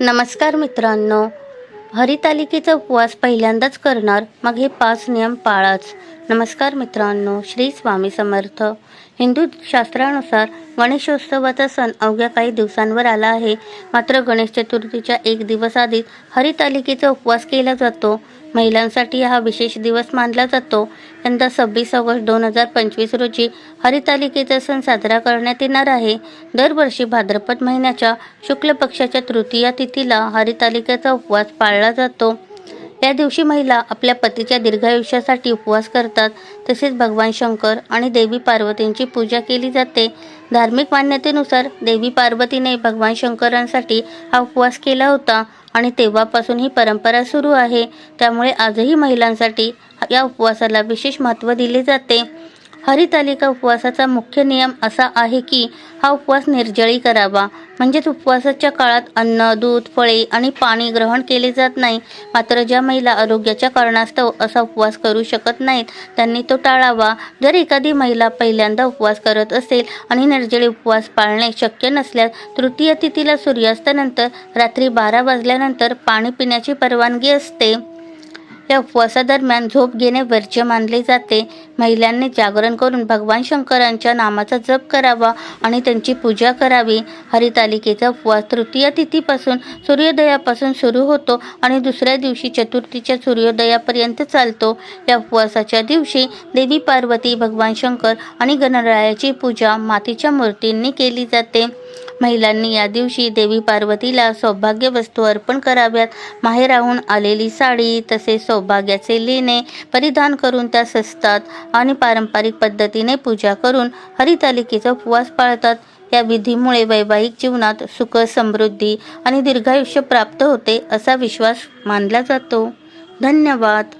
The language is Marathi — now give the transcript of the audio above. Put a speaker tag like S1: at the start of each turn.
S1: नमस्कार मित्रांनो. हरितालिकेचा उपवास पहिल्यांदाच करणार. मग हे पाच नियम पाळाच. नमस्कार मित्रांनो श्री स्वामी समर्थ. हिंदू शास्त्रानुसार गणेशोत्सवाचा सण अवघ्या काही दिवसांवर आला आहे. मात्र गणेश चतुर्थीच्या एक दिवस आधीच हरितालिकेचा उपवास केला जातो. महिलांसाठी हा विशेष दिवस मानला जातो. यंदा सव्वीस ऑगस्ट दोन हजार पंचवीस रोजी हरितालिकेचा सण साजरा करण्यात येणार आहे. दरवर्षी भाद्रपद महिन्याच्या शुक्ल पक्षाच्या तृतीया तिथीला हरितालिकेचा उपवास पाळला जातो. या दिवशी महिला आपल्या पतीच्या दीर्घायुष्यासाठी उपवास करतात. तसेच भगवान शंकर आणि देवी पार्वतींची पूजा केली जाते. धार्मिक मान्यतेनुसार देवी पार्वतीने भगवान शंकरांसाठी हा उपवास केला होता आणि तेव्हापासून ही परंपरा सुरू आहे. त्यामुळे आजही महिलांसाठी या उपवासाला विशेष महत्त्व दिले जाते. हरितालिका उपवासाचा मुख्य नियम असा आहे की हा उपवास निर्जळी करावा. म्हणजेच उपवासाच्या काळात अन्न दूध फळे आणि पाणी ग्रहण केले जात नाही. मात्र ज्या महिला आरोग्याच्या कारणास्तव असा उपवास करू शकत नाहीत त्यांनी तो टाळावा. जर एखादी महिला पहिल्यांदा उपवास करत असेल आणि निर्जळी उपवास पाळणे शक्य नसल्यास तृतीय तिथीला सूर्यास्तानंतर रात्री बारा वाजल्यानंतर पाणी पिण्याची परवानगी असते. या उपवासादरम्यान झोप घेणे वर्ज्य मानले जाते. महिलांनी जागरण करून भगवान शंकरांच्या नामाचा जप करावा आणि त्यांची पूजा करावी. हरितालिकेचा उपवास तृतीय तिथीपासून सूर्योदयापासून सुरू होतो आणि दुसऱ्या दिवशी चतुर्थीच्या सूर्योदयापर्यंत चालतो. या उपवासाच्या दिवशी देवी पार्वती भगवान शंकर आणि गणरायाची पूजा मातीच्या मूर्तींनी केली जाते. महिलांनी या दिवशी देवी पार्वतीला सौभाग्य वस्तू अर्पण कराव्यात. माहेराहून आलेली साडी तसेच सौभाग्याचे लेणे परिधान करून त्या सजतात आणि पारंपरिक पद्धतीने पूजा करून हरितालिकेचा उपवास पाळतात. या विधीमुळे वैवाहिक जीवनात सुख समृद्धी आणि दीर्घायुष्य प्राप्त होते असा विश्वास मानला जातो. धन्यवाद.